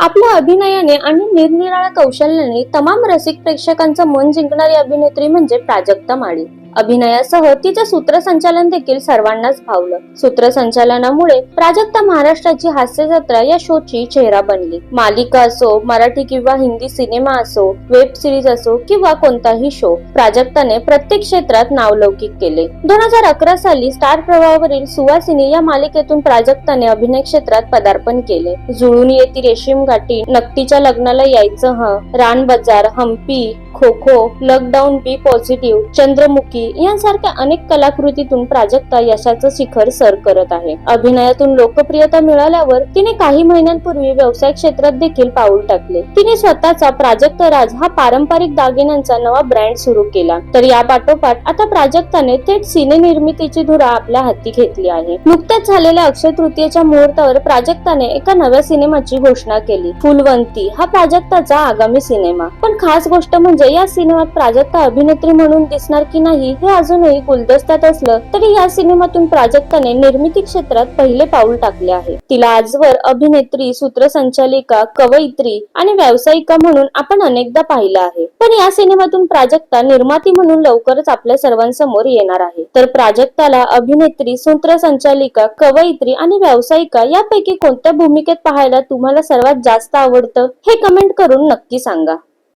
आपल्या अभिनयाने आणि निरनिराळ्या कौशल्याने तमाम रसिक प्रेक्षकांचं मन जिंकणारी अभिनेत्री म्हणजे प्राजक्ता माळी. अभिनयासह तिचं सूत्रसंचालन देखील सर्वांनाच भावलं. सूत्रसंचालनामुळे प्राजक्ता महाराष्ट्राची हास्य जत्रा या शोची चेहरा बनली. मालिका असो मराठी किंवा हिंदी सिनेमा असो वेब सिरीज असो किंवा कोणताही शो प्राजक्ताने प्रत्येक क्षेत्रात नावलौकिक केले. दोन हजार अकरा साली स्टार प्रवाहावरील सुवासिनी या मालिकेतून प्राजक्ताने अभिनय क्षेत्रात पदार्पण केले. जुळून येती रेशीम गाठी नक्तीच्या लग्नाला यायचं ह. Raan Bazaar Hampi Kho Kho lockdown be positive Chandramukhi यांसारख्या अनेक कलाकृतीतून प्राजक्ता यशाचं शिखर सर करत आहे. अभिनयातून लोकप्रियता मिळाल्यावर तिने काही महिन्यांपूर्वी व्यवसाय क्षेत्रात देखील पाऊल टाकले. तिने स्वतःचा प्राजक्त राज हा पारंपरिक दागिन्यांचा नवा ब्रँड सुरू केला. तर या पाठोपाठ आता प्राजक्ताने थेट सिने निर्मितीची धुरा आपल्या हाती घेतली आहे. नुकत्याच झालेल्या अक्षय तृतीयेच्या मुहूर्तावर प्राजक्ताने एका नव्या सिनेमाची घोषणा केली. फुलवंती हा प्राजक्ताचा आगामी सिनेमा. पण खास गोष्ट म्हणजे या सिनेमात प्राजक्ता अभिनेत्री म्हणून दिसणार की नाही हे अजूनही गुलदस्त्यात असलं तरी या सिनेमातून प्राजक्ताने निर्मिती क्षेत्रात पहिले पाऊल टाकले आहे. तिला आजवर अभिनेत्री सूत्रसंचालिका कवयित्री आणि व्यावसायिका म्हणून आपण अनेकदा पाहिलं आहे. पण या सिनेमातून प्राजक्ता निर्माती म्हणून लवकरच आपल्या सर्वांसमोर येणार आहे. तर प्राजक्ताला अभिनेत्री सूत्रसंचालिका कवयित्री आणि व्यावसायिका यापैकी कोणत्या भूमिकेत पाहायला तुम्हाला सर्वात जास्त आवडतं हे कमेंट करून नक्की सांगा.